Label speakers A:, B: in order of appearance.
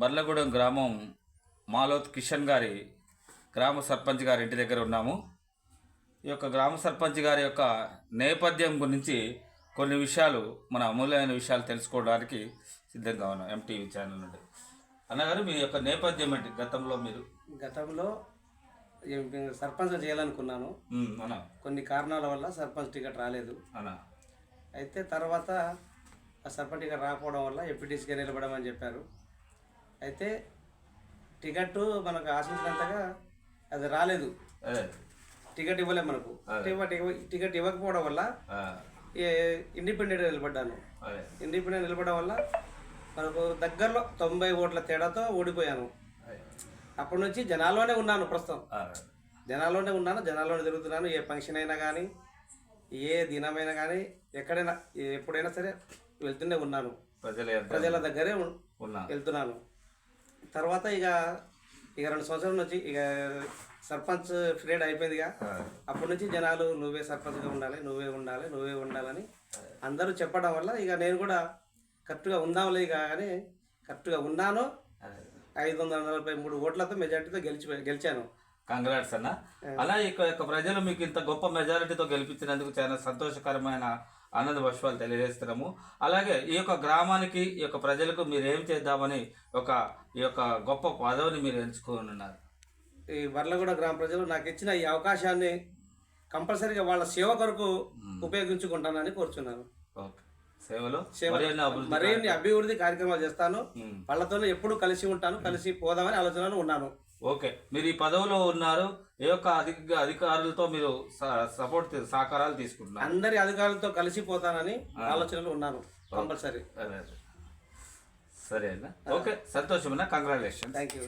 A: బర్లగూడెం గ్రామం మాలోత్ కిషన్ గారి గ్రామ సర్పంచ్ గారి ఇంటి దగ్గర ఉన్నాము. ఈ యొక్క గ్రామ సర్పంచ్ గారి యొక్క నేపథ్యం గురించి కొన్ని విషయాలు మన అమూల్యమైన విషయాలు తెలుసుకోవడానికి సిద్ధంగా ఉన్నాం ఎంటీవీ ఛానల్ నుండి. అన్నగారు మీ యొక్క నేపథ్యం ఏంటి? గతంలో మీరు?
B: గతంలో సర్పంచ్ చేయాలనుకున్నాను కొన్ని కారణాల వల్ల సర్పంచ్ టికెట్ రాలేదు. అయితే తర్వాత ఆ సర్పంచ్ టికెట్ రాకపోవడం వల్ల ఎంపీటీసీగా నిలబడమని చెప్పారు. అయితే టికెట్ మనకు ఆశించినంతగా అది రాలేదు. టికెట్ ఇవ్వలేదు మనకు. టికెట్ ఇవ్వ- టికెట్ ఇవ్వకపోవడం వల్ల ఇండిపెండెంట్ నిలబడ్డాను. ఇండిపెండెంట్ నిలబడడం వల్ల మనకు దగ్గరలో తొంభై ఓట్ల తేడాతో ఓడిపోయాను. అప్పటి నుంచి జనాల్లోనే ఉన్నాను ప్రస్తుతం. జనాల్లోనే ఉన్నాను జనాల్లోనే తిరుగుతున్నాను. ఏ ఫంక్షన్ అయినా కానీ ఏ దినమైనా కానీ ఎక్కడైనా ఎప్పుడైనా సరే వెళ్తూనే ఉన్నాను.
A: ప్రజల
B: దగ్గరే వెళ్తున్నాను. తర్వాత ఇక ఇక రెండు సంవత్సరాల నుంచి ఇక సర్పంచ్ పీరియడ్ అయిపోయిందిగా. అప్పటి నుంచి జనాలు నువ్వే సర్పంచ్గా ఉండాలి నువ్వే ఉండాలి నువ్వే ఉండాలని అందరూ చెప్పడం వల్ల ఇక నేను కూడా కరెక్ట్గా ఉందాంలే కానీ కరెక్ట్గా ఉన్నాను. ఐదు వందల నలభై మూడు ఓట్లతో మెజార్టీతో గెలిచి గెలిచాను.
A: కంగ్రాట్స్ అన్న. అలా ఇక యొక్క ప్రజలు మీకు ఇంత గొప్ప మెజారిటీతో గెలిపించినందుకు చాలా సంతోషకరమైన ఆనంద పుష్పాలు తెలియజేస్తున్నాము. అలాగే ఈ యొక్క గ్రామానికి ఈ యొక్క ప్రజలకు మీరు ఏం చేద్దామని ఒక ఈ యొక్క గొప్ప పదవిని మీరు ఎంచుకొని ఉన్నారు
B: ఈ వర్లగూడ గ్రామ ప్రజలు నాకు ఇచ్చిన ఈ అవకాశాన్ని కంపల్సరీగా వాళ్ళ సేవ కొరకు ఉపయోగించుకుంటానని కోరుచున్నాను.
A: ఓకే. సేవలు?
B: సేవ
A: మరిన్ని అభివృద్ధి
B: కార్యక్రమాలు? చేస్తాను?
A: ఉమ్.
B: వాళ్ళతోనే ఎప్పుడు కలిసి ఉంటాను కలిసి పోదామని ఆలోచనలో ఉన్నాను.
A: ఓకే. మీరు ఈ పదవిలో ఉన్నారు. ఏ యొక్క అధిక అధికారులతో మీరు సపోర్ట్ సహకారాలు తీసుకుంటున్నారు.
B: అందరి అధికారులతో కలిసి పోతానని ఆలోచనలో ఉన్నాను. కంపల్సరీ.
A: అదే అదే సరే అన్న. ఓకే. సంతోషం అన్న. Congratulation
B: thank you